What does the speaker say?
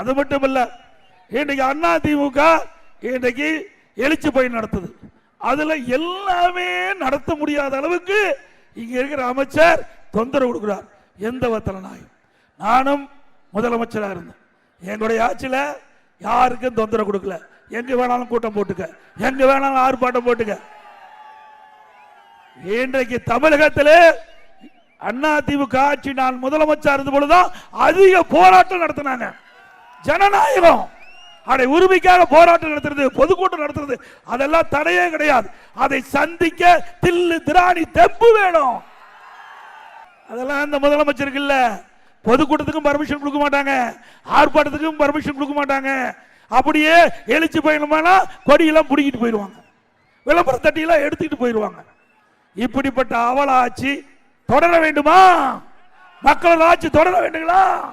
அது மட்டும் இல்லை இன்றைக்கு அண்ணா திமுக இன்றைக்கு எழுச்சி பயன் நடத்துது. அதில் எல்லாமே நடத்த முடியாத அளவுக்கு இங்கே இருக்கிற அமைச்சர் தொந்தரவு கொடுக்குறார். எந்த வத்தல நாயும். நானும் முதலமைச்சராக இருந்தேன். எங்களுடைய ஆட்சியில் யாருக்கும் தொந்தரவு கொடுக்கல. எங்கே வேணாலும் கூட்டம் போட்டுக்க. எங்கே வேணாலும் ஆர்ப்பாட்டம் போட்டுக்க. இன்றைக்கு தமிழகத்தில் அண்ணா ஆட்சி நான் முதலமைச்சர் இருந்த பொழுதுதான் அதிக போராட்டம் நடத்தினாங்க. ஜனநாயகம். அதை உரிமைக்காக போராட்டம் நடத்துறது பொதுக்கூட்டம் நடத்துறது அதெல்லாம் தடையே கிடையாது. அதை சந்திக்க தில்லு திராணி தெப்பு வேணும். அதெல்லாம் இந்த முதலமைச்சருக்கு இல்ல. பொதுக்கூட்டத்துக்கும் பர்மிஷன் கொடுக்க மாட்டாங்க. ஆர்ப்பாட்டத்துக்கும் பர்மிஷன் கொடுக்க மாட்டாங்க. அப்படியே எழுச்சி பயணமானா கொடியெல்லாம் பிடிக்கிட்டு போயிடுவாங்க. விளம்பர தட்டியெல்லாம் எடுத்துக்கிட்டு போயிடுவாங்க. இப்படிப்பட்ட அவல ஆட்சி தொடர வேண்டுமா? மக்கள் ஆட்சி தொடர வேண்டுங்களா?